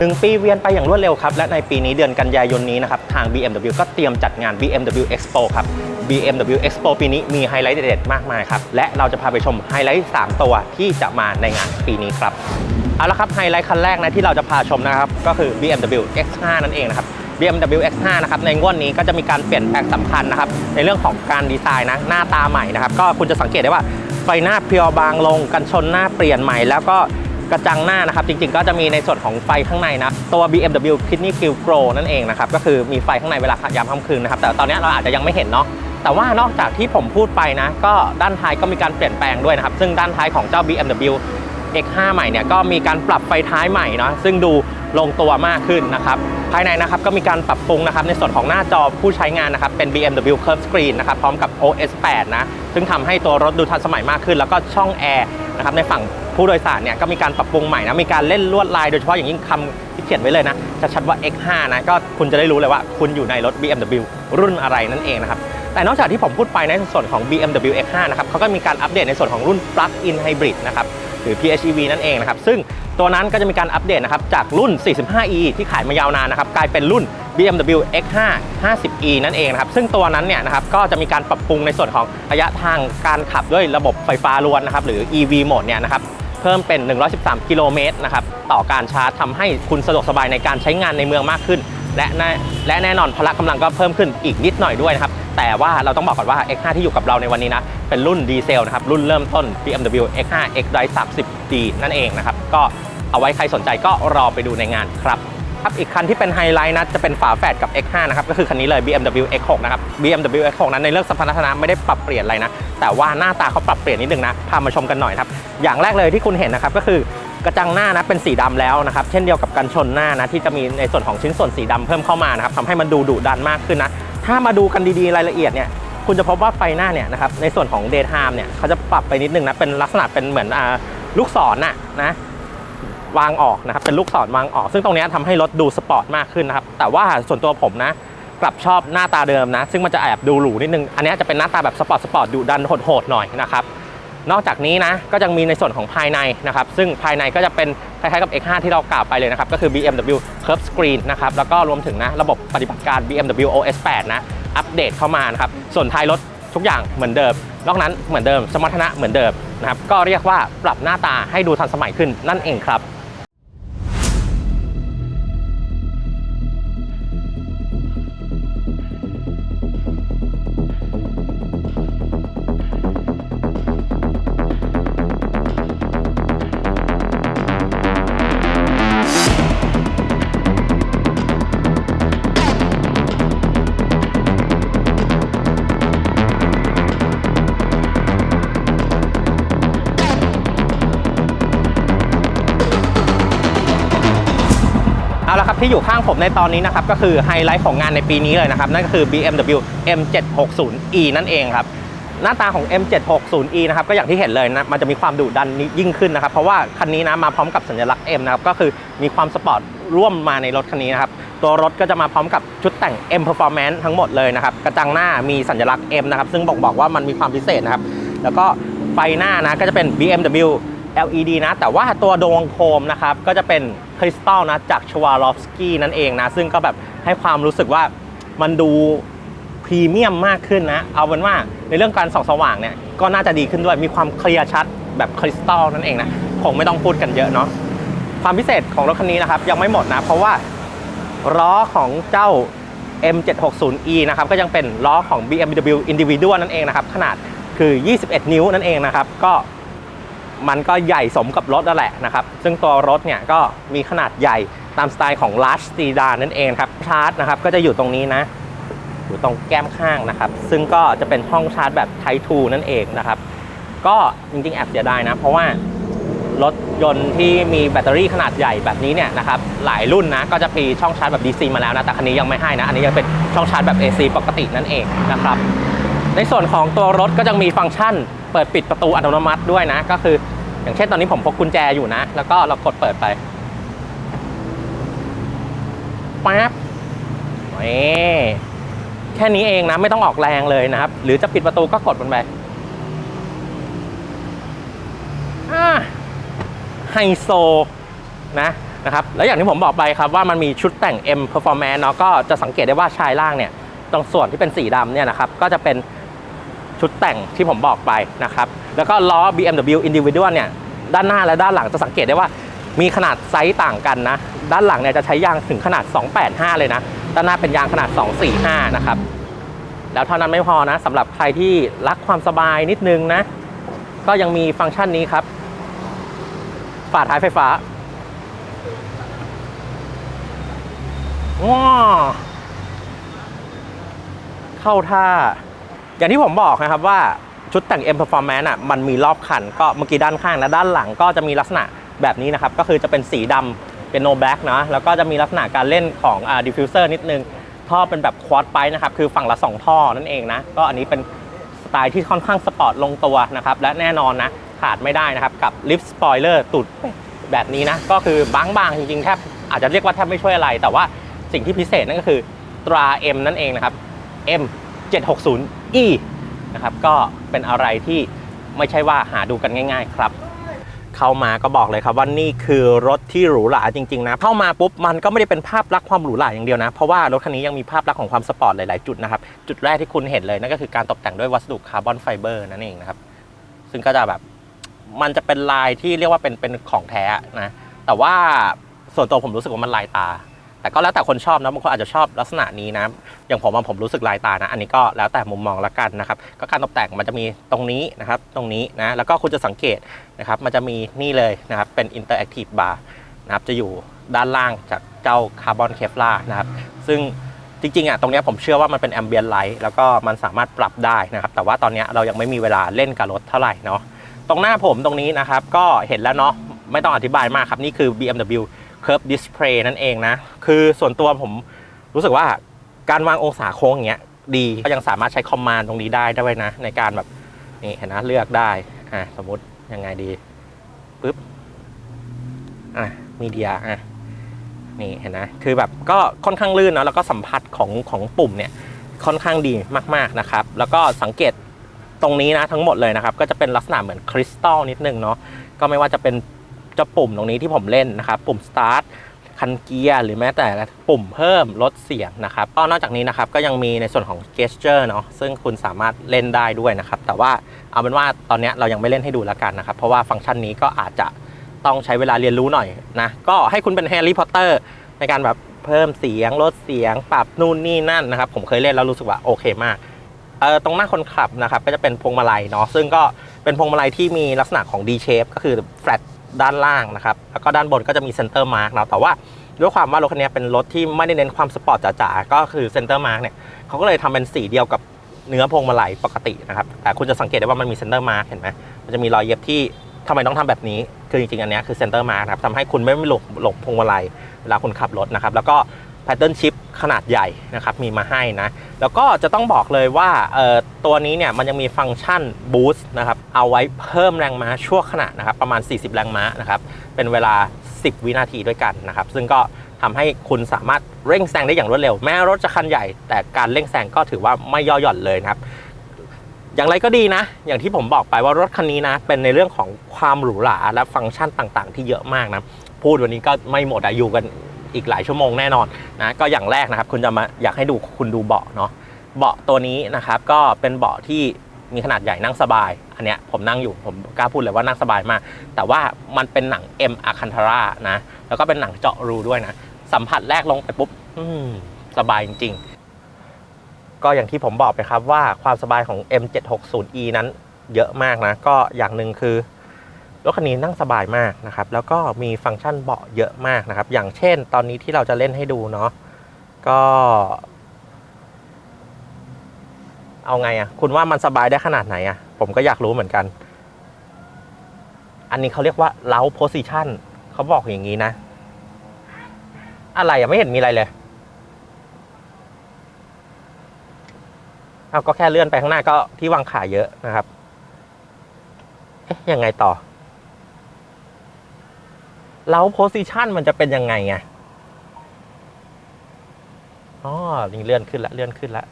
หนึ่งปีเวียนไปอย่างรวดเร็วครับ และในปีนี้เดือนกันยายนนี้นะครับ ทาง BMW ก็เตรียมจัดงาน BMW Expo ครับ BMW Expo ปีนี้มีไฮไลท์เด็ดๆมากมายครับ และเราจะพาไปชมไฮไลท์ 3 ตัวที่จะมาในงานปีนี้ครับ เอาละครับไฮไลท์คันแรกนะที่เราจะพาชมนะครับ ก็คือ BMW X5 นั่นเองนะครับ BMW X5 นะครับในงวดนี้ก็จะมีการเปลี่ยนแปลงสำคัญนะครับ ในเรื่องของการดีไซน์นะหน้าตาใหม่นะครับ ก็คุณจะสังเกตได้ว่าไฟหน้าเพียวบางลง กันชนหน้าเปลี่ยนใหม่แล้วก็ กระจังหน้านะครับ จริงๆ ก็จะมีในส่วนของไฟข้างในนะ ตัว BMW Kidney Kill Grow นั่นเองนะครับ ก็คือมีไฟข้างในเวลายามค่ำคืนนะครับ แต่ตอนนี้เราอาจจะยังไม่เห็นเนาะแต่ว่านอกจากที่ผมพูดไปนะ ก็ด้านท้ายก็มีการเปลี่ยนแปลงด้วยนะครับ ซึ่งด้านท้ายของเจ้า BMW X5 ใหม่เนี่ยก็มีการปรับไฟท้ายใหม่เนาะซึ่งดูลงตัวมากขึ้นนะครับภายในนะครับก็มีการปรับปรุงนะครับในส่วนของหน้าจอผู้ใช้งานนะครับเป็น BMW Curve Screen นะครับพร้อมกับ OS 8 นะ ซึ่งทำให้ตัวรถดูทันสมัยมากขึ้น แล้วก็ช่องแอร์นะครับในฝั่ง ผู้โดยสารเนี่ยก็มีการปรับปรุงใหม่นะมีการเล่นลวดลายโดยเฉพาะอย่างยิ่งคำที่เขียนไว้เลยนะจะชัดว่า X5 นะก็คุณจะได้รู้เลยว่าคุณอยู่ในรถ BMW รุ่นอะไรนั่นเองนะครับแต่นอกจากที่ผมพูดไปในส่วนของ BMW X5 นะครับเขาก็มีการอัปเดตในส่วนของรุ่น Plug-in Hybrid นะครับหรือ PHEV นั่นเองนะครับซึ่งตัวนั้นก็จะมีการอัปเดตนะครับจากรุ่น 45e ที่ขายมายาวนานนะครับกลายเป็นรุ่น BMW X5 50e นั่นเองนะครับซึ่งตัวนั้นเนี่ยนะครับก็จะมีการปรับปรุงในส่วนของระยะทางการขับด้วยระบบไฟฟ้าล้วนนะครับหรือ EV Mode เนี่ยนะครับ เพิ่มเป็น 113 กิโลเมตรนะครับต่อการชาร์จทำให้คุณสะดวกสบายในการใช้งานในเมืองมากขึ้น และแน่และแน่นอนพละกำลังก็เพิ่มขึ้นอีกนิดหน่อยด้วยนะครับแต่ว่าเราต้องบอกก่อนว่า X5 ที่อยู่กับเราในวันนี้นะเป็นรุ่นดีเซลนะครับรุ่นเริ่มต้น BMW X5 X Drive 30D นั่นเองนะครับก็เอาไว้ใครสนใจก็รอไปดูในงานครับ ครับอีกคันที่เป็นไฮไลท์นะจะเป็นฝาแฝดกับ X5 นะครับก็คือคันนี้เลย BMW X6 นะครับ BMW X6 นั้นในเรื่องสมรรถนะไม่ได้ปรับเปลี่ยนอะไรนะ แต่ว่าหน้าตาเขาปรับเปลี่ยนนิดนึงนะพามาชมกันหน่อยครับอย่างแรกเลยที่คุณเห็นนะครับก็คือกระจังหน้านะเป็นสีดำแล้วนะครับเช่นเดียวกับกันชนหน้านะที่จะมีในส่วนของชิ้นส่วนสีดำเพิ่มเข้ามานะครับทำให้มันดูดุดันมากขึ้นนะถ้ามาดูกันดีๆรายละเอียดเนี่ยคุณจะพบว่าไฟหน้าเนี่ยนะครับในส่วนของ Daytime เนี่ยเขาจะปรับไปนิดนึงนะเป็นลักษณะเป็นเหมือนอลูกศรน่ะนะ วางออกนะครับเป็นลูกศรวางออก ซึ่งตรงนี้ยทำให้รถดูสปอร์ตมากขึ้นนะครับแต่ว่าส่วนตัวผมนะกลับชอบหน้าตาเดิมนะ ซึ่งมันจะแอบดูหรูนิดนึง อันนี้จะเป็นหน้าตาแบบสปอร์ตสปอร์ตดุดันโหดๆหน่อยนะครับนอกจากนี้นะก็ยังมีในส่วนของภายในนะครับซึ่งภายในก็จะเป็นคล้ายๆกับ X5 ที่เรากล่าวไปเลยนะครับก็คือ BMW Curve Screen นะครับแล้วก็รวมถึงนะระบบปฏิบัติการ BMW OS 8 นะอัปเดตเข้ามานะครับส่วนท้ายรถทุกอย่างเหมือนเดิม นอกนั้นเหมือนเดิม สมรรถนะเหมือนเดิมนะครับก็เรียกว่าปรับหน้าตาให้ดูทันสมัยขึ้นนั่นเองครับ ที่อยู่ข้างผมในตอนนี้นะครับก็คือไฮไลท์ของงานในปีนี้เลยนะครับนั่นก็คือ BMW M760e นั่นเองครับหน้าตาของ M760e นะครับก็อย่างที่เห็นเลยนะมันจะมีความดุดันยิ่งขึ้นนะครับเพราะว่าคันนี้นะมาพร้อมกับสัญลักษณ์ M นะครับก็คือมีความสปอร์ตร่วมมาในรถคันนี้นะครับตัวรถก็จะมาพร้อมกับชุดแต่ง M Performance ทั้งหมดเลยนะครับกระจังหน้ามีสัญลักษณ์ M นะครับซึ่งบอกบอกว่ามันมีความพิเศษนะครับแล้วก็ไฟหน้านะก็จะเป็น BMW LED นะ แต่ว่าตัวดวงโคมนะครับ ก็จะเป็นคริสตัลนะ จากชวา r อฟสกี้นั่นเองนะ ซึ่งก็แบบให้ความรู้สึกว่ามันดูพรีเมียมมากขึ้นนะ เอาเป็นว่าในเรื่องการส่องสว่างเนี่ย ก็น่าจะดีขึ้นด้วย มีความเคลียร์ชัดแบบคริสตัลนั่นเองนะ คงไม่ต้องพูดกันเยอะเนาะ ความพิเศษของรถคันนี้นะครับ ยังไม่หมดนะ เพราะว่าล้อของเจ้า M760e นะครับ ก็ยังเป็นล้อของ BMW Individual นั่นเองนะครับ ขนาดคือ 21 นิ้วนั่นเองนะครับ ก็ มันก็ใหญ่สมกับรถนั่นแหละนะครับ ซึ่งตัวรถเนี่ยก็มีขนาดใหญ่ตามสไตล์ของ Large Sedan นั่นเองครับชาร์จนะครับก็จะอยู่ตรงนี้นะ อยู่ตรงแก้มข้างนะครับ ซึ่งก็จะเป็นห้องชาร์จแบบ Type 2นั่นเองนะครับ ก็จริงๆแอบเสียดายนะ เพราะว่ารถยนต์ที่มีแบตเตอรี่ขนาดใหญ่แบบนี้เนี่ยนะครับหลายรุ่นนะก็จะมีช่องชาร์จแบบ DC มาแล้วนะ แต่คันนี้ยังไม่ให้นะ อันนี้ยังเป็นช่องชาร์จแบบ AC ปกตินั่นเองนะครับในส่วนของตัวรถก็จะมีฟังก์ชัน เปิดปิดประตูอัตโนมัติด้วยนะ ก็คือ อย่างเช่นตอนนี้ผมพกกุญแจอยู่นะ แล้วก็เรากดเปิดไปปั๊บนี่แค่นี้เองนะ ไม่ต้องออกแรงเลยนะครับ หรือจะปิดประตูก็กดมันไปไฮโซนะนะครับแล้วอย่างที่ผมบอกไปครับว่ามันมีชุดแต่ง M Performance เนาะก็จะสังเกตได้ว่าชายล่างเนี่ย ตรงส่วนที่เป็นสีดำเนี่ยนะครับ ก็จะเป็น ชุดแต่งที่ผมบอกไปนะครับ แล้วก็ล้อ BMW Individual เนี่ย ด้านหน้าและด้านหลังจะสังเกตได้ว่ามีขนาดไซส์ต่างกันนะ ด้านหลังเนี่ยจะใช้ยางถึงขนาด 285 เลยนะ ด้านหน้าเป็นยางขนาด 245 นะครับ แล้วเท่านั้นไม่พอนะสำหรับใครที่รักความสบายนิดนึงนะ ก็ยังมีฟังก์ชันนี้ครับ ฝาท้ายไฟฟ้าว้าเข้าท่า อย่างที่ผมบอกนะครับว่าชุดแต่ง M Performance อะมันมีรอบคัน ก็เมื่อกี้ด้านข้างและด้านหลังก็จะมีลักษณะแบบนี้นะครับ ก็คือจะเป็นสีดำเป็น no black นะแล้วก็จะมีลักษณะการเล่นของอ่า diffuser นิดนึง ท่อเป็นแบบควอ d ไปนะครับ คือฝั่งละ 2 ท่อนั่นเองนะ ก็อันนี้เป็นสไตล์ที่ค่อนข้างสปอร์ตลงตัวนะครับ และแน่นอนนะ ขาดไม่ได้นะครับ กับลิฟต์สปอยเลอร์ตุดแบบนี้นะ ก็คือบางๆ จริงๆ แทบอาจจะเรียกว่าแทบไม่ช่วยอะไร แต่ว่าสิ่งที่พิเศษนั่นก็คือตรา M นั่นเองนะครับ M 760 E นะครับก็เป็นอะไรที่ไม่ใช่ว่าหาดูกันง่าย ๆ ครับ เข้ามาก็บอกเลยครับว่านี่คือรถที่หรูหราจริงๆนะเข้ามาปุ๊บมันก็ไม่ได้เป็นภาพลักษณ์ความหรูหราอย่างเดียวนะ เพราะว่ารถคันนี้ยังมีภาพลักษณ์ของความสปอร์ตหลายๆจุดนะครับ จุดแรกที่คุณเห็นเลยนั่นก็คือการตกแต่งด้วยวัสดุคาร์บอนไฟเบอร์นั่นเองนะครับซึ่งก็จะแบบมันจะเป็นลายที่เรียกว่าเป็นเป็นของแท้นะแต่ว่าส่วนตัวผมรู้สึกว่ามันลายตา แต่ก็แล้วแต่คนชอบนะบางคนอาจจะชอบลักษณะนี้นะอย่างผมผมรู้สึกลายตานะ อันนี้ก็แล้วแต่มุมมองละกันนะครับก็การตกแต่งมันจะมีตรงนี้นะครับ ตรงนี้นะแล้วก็คุณจะสังเกตนะครับมันจะมีนี่เลยนะครับเป็น interactive bar นะครับจะอยู่ด้านล่างจากเจ้าคาร์บอนเคฟลานะครับซึ่งจริงๆอะตรงนี้ผมเชื่อว่ามันเป็นแอมเบียนไลท์แล้วก็มันสามารถปรับได้นะครับ แต่ว่าตอนนี้เรายังไม่มีเวลาเล่นกับรถเท่าไหร่เนาะตรงหน้าผมตรงนี้นะครับก็เห็นแล้วเนาะไม่ต้องอธิบายมากครับ นี่คือ BMW Curve Display นั่นเองนะ คือส่วนตัวผมรู้สึกว่าการวางองศาโค้งอย่างเงี้ยดีก็ยังสามารถใช้คอมมานด์ตรงนี้ได้ด้วยนะ ในการแบบนี่เห็นนะเลือกได้อะสมมุติยังไงดีปึ๊บอะมีเดียอะนี่เห็นนะคือแบบก็ค่อนข้างลื่นเนาะแล้วก็สัมผัสของของปุ่มเนี่ยค่อนข้างดีมากๆนะครับ แล้วก็สังเกตตรงนี้นะทั้งหมดเลยนะครับ ก็จะเป็นลักษณะเหมือนคริสตัลนิดนึงเนาะก็ไม่ว่าจะเป็น จ้าปุ่มตรงนี้ที่ผมเล่นนะครับปุ่ม start คันเกียร์หรือแม้แต่ปุ่มเพิ่มลดเสียงนะครับก็นอกจากนี้นะครับก็ยังมีในส่วนของ gesture เนาะซึ่งคุณสามารถเล่นได้ด้วยนะครับ แต่ว่าเอาเป็นว่าตอนนี้เรายังไม่เล่นให้ดูแล้วกันนะครับ เพราะว่าฟังก์ชันนี้ก็อาจจะต้องใช้เวลาเรียนรู้หน่อยนะก็ให้คุณเป็นแฮร์รี่พอตเตอร์ในการแบบเพิ่มเสียงลดเสียง ปรับนู่นนี่นั่นนะครับ ผมเคยเล่นแล้วรู้สึกว่าโอเคมากเอ่อตรงหน้าคนขับนะครับก็จะเป็นพวงมาลัยเนาะซึ่งก็เป็นพวงมาลัยที่มีลักษณะของ D shape ก็คือ flat ด้านล่างนะครับแล้วก็ด้านบนก็จะมีเซนเตอร์มาร์กนะแต่ว่าด้วยความว่ารถคันนี้เป็นรถที่ไม่ได้เน้นความสปอร์ตจ๋าๆก็คือเซนเตอร์มาร์กเนี่ยเขาก็เลยทำเป็นสีเดียวกับเนื้อพวงมาลัยปกตินะครับแต่คุณจะสังเกตได้ว่ามันมีเซนเตอร์มาร์กเห็นไหมมันจะมีรอยเย็บที่ทำไมต้องทำแบบนี้ คือจริงๆ อันนี้คือเซนเตอร์มาร์กนะครับทำให้คุณไม่หลงหลงพวงมาลัยเวลาคุณขับรถนะครับ แล้วก็ แพทเทิร์นชิปขนาดใหญ่นะครับมีมาให้นะ แล้วก็จะต้องบอกเลยว่าตัวนี้เนี่ยมันยังมีฟังก์ชันบูสต์นะครับเอาไว้เพิ่มแรงม้าชั่วขณะนะครับประมาณ 40 แรงม้านะครับเป็นเวลา 10 วินาทีด้วยกันนะครับซึ่งก็ทำให้คุณสามารถเร่งแซงได้อย่างรวดเร็ว แม้รถจะคันใหญ่ แต่การเร่งแซงก็ถือว่าไม่ย่อหย่อนเลยนะครับ อย่างไรก็ดีนะ อย่างที่ผมบอกไปว่ารถคันนี้นะ เป็นในเรื่องของความหรูหราและฟังก์ชันต่างๆ ที่เยอะมากนะ พูดวันนี้ก็ไม่หมดอะอยู่กัน อีกหลายชั่วโมงแน่นอนนะก็อย่างแรกนะครับ คุณจะมาอยากให้ดูคุณดูเบาะเนาะเบาะตัวนี้นะครับก็เป็นเบาะที่มีขนาดใหญ่นั่งสบาย อันเนี้ยผมนั่งอยู่ผมกล้าพูดเลยว่านั่งสบายมาก แต่ว่ามันเป็นหนัง M a c a n t a r a นะแล้วก็เป็นหนังเจาะรูด้วยนะ สัมผัสแรกลงไปปุ๊บสบายจริง ๆ ก็อย่างที่ผมบอกไปครับว่าความสบายของ M760E นั้นเยอะมากนะ ก็อย่างหนึ่งคือ รถคันนี้นั่งสบายมากนะครับแล้วก็มีฟังก์ชันเบาะเยอะมากนะครับ อย่างเช่น ตอนนี้ที่เราจะเล่นให้ดูเนาะก็ เอาไงอะ่ะ คุณว่ามันสบายได้ขนาดไหนอะ่ะ ผมก็อยากรู้เหมือนกัน อันนี้เขาเรียกว่าเล้าโพซิชันเขาบอกอย่างนี้นะ อะไรอะไม่เห็นมีอะไรเลยเอาก็แค่เลื่อนไปข้างหน้าก็ที่วางขาเยอะนะครับ เอ๊ะยังไงต่อ แล้วโพสิชันมันจะเป็นยังไงไงอ๋อนี่เลื่อนขึ้นละเลื่อนขึ้นละ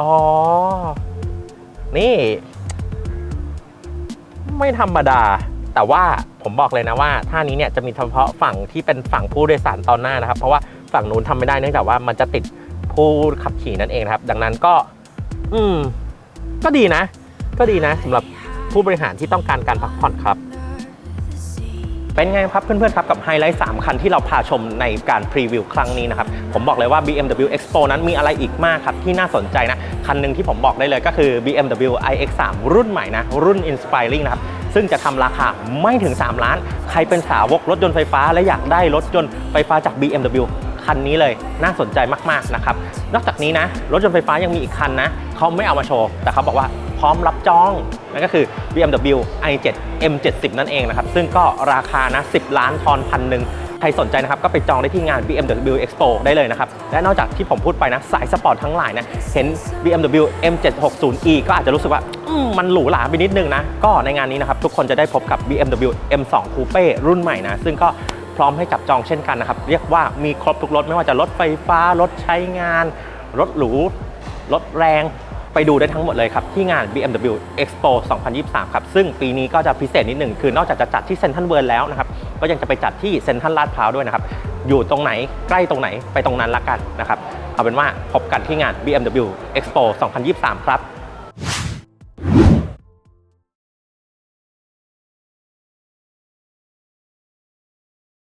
อ๋อ นี่ ไม่ธรรมดา แต่ว่า บอกเลยนะว่าท่านี้เนี่ยจะมีเฉพาะฝั่งที่เป็นฝั่งผู้โดยสารตอนหน้านะครับ เพราะว่าฝั่งนู้นทำไม่ได้เนื่องจากว่ามันจะติดผู้ขับขี่นั่นเองครับ ดังนั้นก็ อืม ก็ดีนะ ก็ดีนะสำหรับผู้บริหารที่ต้องการการพักผ่อนครับ เป็นไงครับเพื่อนๆครับกับไฮไลท์3คันที่เราพาชมในการพรีวิวครั้งนี้นะครับผมบอกเลยว่า BMW Expo นั้นมีอะไรอีกมากครับที่น่าสนใจนะ คันหนึ่งที่ผมบอกได้เลยก็คือ BMW iX3 รุ่นใหม่นะรุ่น Inspiring นะครับ ซึ่งจะทำราคาไม่ถึง 3 ล้าน ใครเป็นสาวกรถยนต์ไฟฟ้า และอยากได้รถยนต์ไฟฟ้าจาก BMW คันนี้เลยน่าสนใจมาก ๆ นะครับ นอกจากนี้นะ รถยนต์ไฟฟ้ายังมีอีกคันนะเขาไม่เอามาโชว์ แต่เขาบอกว่าพร้อมรับจองนั่นก็คือ BMW i7 M70 นั่นเองนะครับ ซึ่งก็ราคานะ 10 ล้านทอนพันหนึ่ง ใครสนใจนะครับก็ไปจองได้ที่งาน BMW Expo ได้เลยนะครับ และนอกจากที่ผมพูดไปนะ สายสปอร์ตทั้งหลายนะเห็น BMW M760e ก็อาจจะรู้สึกว่ามมันหรูหราไปนิดนึงนะ ก็ในงานนี้นะครับทุกคนจะได้พบกับ BMW M2 Coupe รุ่นใหม่นะ ซึ่งก็พร้อมให้จับจองเช่นกันนะครับ เรียกว่ามีครบทุกรถไม่ว่าจะรถไฟฟ้ารถใช้งาน รถหรู รถแรงไปดูได้ทั้งหมดเลยครับ ที่งาน BMW Expo 2023 ครับ ซึ่งปีนี้ก็จะพิเศษนิดหนึ่งคือนอกจากจะจัดที่เซ็นทรัลเวิร์แล้วนะครับ ก็ยังจะไปจัดที่เซ็นทรัลลาดพร้าวด้วยนะครับ อยู่ตรงไหนใกล้ตรงไหนไปตรงนั้นละกันนะครับ เอาเป็นว่าพบกันที่งาน BMW Expo 2023 ครับ